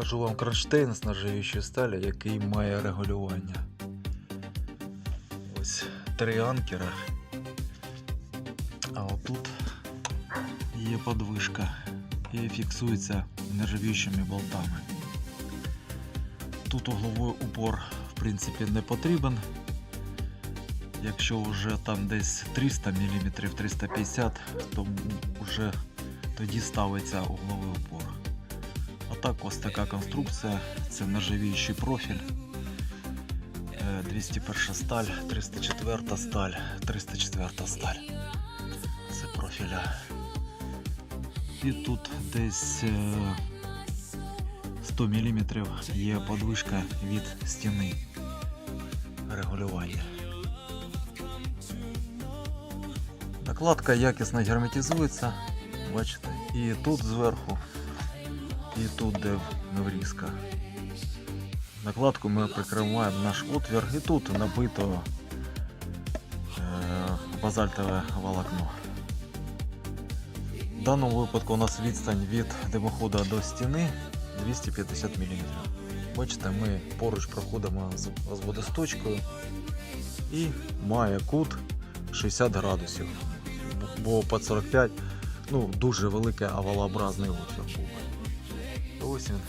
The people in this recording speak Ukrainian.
Покажу вам кронштейн з нержавіючої сталі, який має регулювання. Ось три анкера. А отут є подвижка і фіксується нержавіючими болтами. Тут угловий упор в принципі не потрібен. Якщо вже там десь 300 мм, 350 то вже тоді ставиться угловий упор. Так ось така конструкція, це нержавіючий профіль. Е, 201 сталь, 304 сталь, 304 сталь. Це профіля. І тут десь е, 100 мм є подвижка від стіни регулювання. Накладка якісно герметизується, бачите, і тут зверху, і тут, де врізка. Накладку ми прикриваємо наш отвір і тут набито е, базальтове волокно. В даному випадку у нас відстань від димохода до стіни 250 мм. Бачите, ми поруч проходимо з розводосточкою і має кут 60 градусів. Бо під 45 ну дуже велике овалообразне озеро. Ось він.